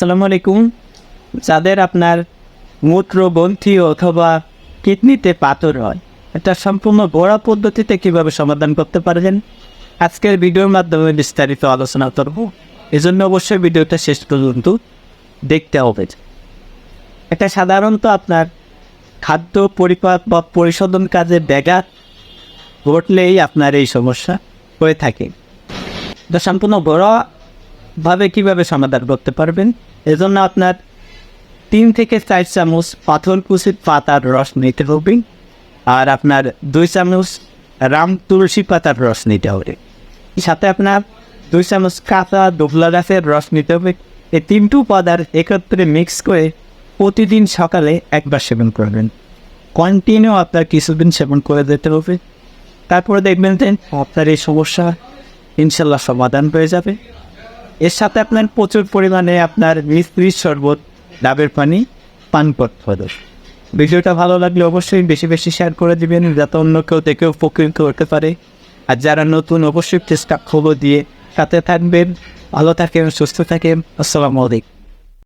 আসসালামু আলাইকুম। যাদের আপনার মূত্রগ্রন্থি অথবা কিডনিতে পাথর হয়, এটা সম্পূর্ণ গোড়া পদ্ধতিতে কীভাবে সমাধান করতে পারবেন, আজকের ভিডিওর মাধ্যমে বিস্তারিত আলোচনা করব। এজন্য অবশ্যই ভিডিওটা শেষ পর্যন্ত দেখতে হবে। এটা সাধারণত আপনার খাদ্য পরিপাক বা পরিশোধন কাজে ব্যাঘাত ঘটলেই আপনার এই সমস্যা হয়ে থাকে। সম্পূর্ণ ঘরোয়াভাবে কীভাবে সমাধান করতে পারবেন? এজন্য আপনার তিন থেকে চার চামচ পাথর কুচির পাতার রস নিতে হবে আর আপনার দুই চামচ রাম তুলসী পাতার রস নিতে হবে। সাথে আপনার দুই চামচ কাঁচা দুবলা গাছের রস নিতে হবে। এই তিনটু পদার্থ একত্রে মিক্স করে প্রতিদিন সকালে একবার সেবন করবেন। কন্টিনিউ আপনার কিছুদিন সেবন করে যেতে হবে। তারপরে দেখবেন যে আপনার এই সমস্যা ইনশাল্লাহ সমাধান হয়ে যাবে। এর সাথে আপনার প্রচুর পরিমাণে আপনার মিস্ত্রির শরবত, ডাবের পানি, পান করতে হবে। ভিডিওটা ভালো লাগলে অবশ্যই বেশি বেশি শেয়ার করে দিবেন, যাতে অন্য কেউ দেখেও উপকৃত হতে পারে। আর যারা নতুন, অবশ্যই চেষ্টা খবর দিয়ে সাথে থাকবেন। ভালো থাকেন, সুস্থ থাকেন। আসসালামু আলাইকুম।